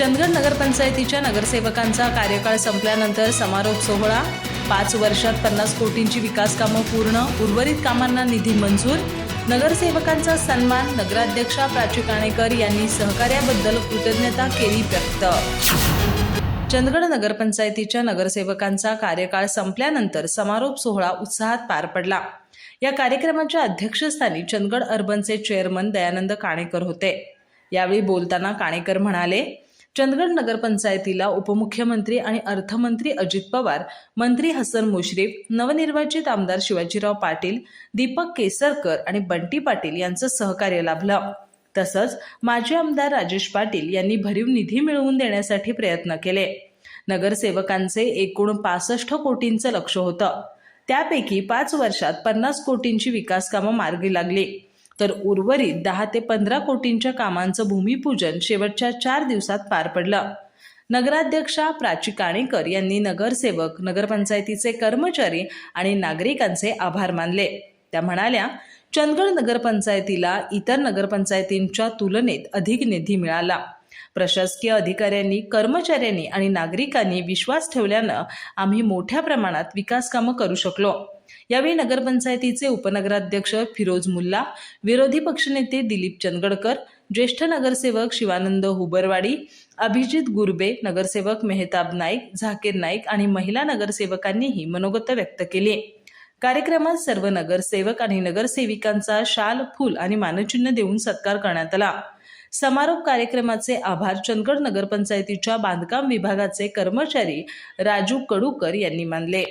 चंदगड नगरपंचायतीच्या नगरसेवकांचा कार्यकाळ संपल्यानंतर समारोप सोहळा. पाच वर्षात पन्नास कोटींची विकास कामं पूर्ण उर्वरित कामांना निधी मंजूर. नगरसेवकांचा सन्मान नगराध्यक्षा प्राची काणेकर यांनी सहकार्याबद्दल कृतज्ञता केली व्यक्त. चंदगड नगरपंचायतीच्या नगरसेवकांचा कार्यकाळ संपल्यानंतर समारोप सोहळा उत्साहात पार पडला. या कार्यक्रमाच्या अध्यक्षस्थानी चंदगड अर्बनचे चेअरमन दयानंद काणेकर होते. यावेळी बोलताना काणेकर म्हणाले चंदगड नगरपंचायतीला उपमुख्यमंत्री आणि अर्थमंत्री अजित पवार मंत्री हसन मुश्रीफ नवनिर्वाचित आमदार शिवाजीराव पाटील दीपक केसरकर आणि बंटी पाटील यांचं सहकार्य लाभलं. तसंच माजी आमदार राजेश पाटील यांनी भरीव निधी मिळवून देण्यासाठी प्रयत्न केले. नगरसेवकांचे एकूण पासष्ट कोटींचं लक्ष होतं. त्यापैकी पाच वर्षात पन्नास कोटींची विकास कामं मार्गी लागली. तर उर्वरित दहा ते पंधरा कोटींच्या कामांचं भूमिपूजन शेवटच्या चार दिवसात पार पडलं. नगराध्यक्षा प्राची काणेकर यांनी नगरसेवक नगरपंचायतीचे कर्मचारी आणि नागरिकांचे आभार मानले. त्या म्हणाल्या चंदगड नगरपंचायतीला इतर नगरपंचायतींच्या तुलनेत अधिक निधी मिळाला. प्रशासकीय अधिकाऱ्यांनी कर्मचाऱ्यांनी आणि नागरिकांनी विश्वास ठेवल्यानं आम्ही मोठ्या प्रमाणात विकास कामं करू शकलो. यावेळी नगरपंचायतीचे उपनगराध्यक्ष फिरोज मुल्ला विरोधी पक्षनेते दिलीप चंदगडकर ज्येष्ठ नगरसेवक शिवानंद हुबरवाडी अभिजित गुरबे नगरसेवक मेहताब नाईक झाकीर नाईक आणि महिला नगरसेवकांनीही मनोगत व्यक्त केले. कार्यक्रमात सर्व नगरसेवक आणि नगरसेविकांचा शाल फूल आणि मानचिन्ह देऊन सत्कार करण्यात आला. समारोप कार्यक्रमाचे आभार चंदगड नगरपंचायतीच्या बांधकाम विभागाचे कर्मचारी राजू कडूकर यांनी मानले.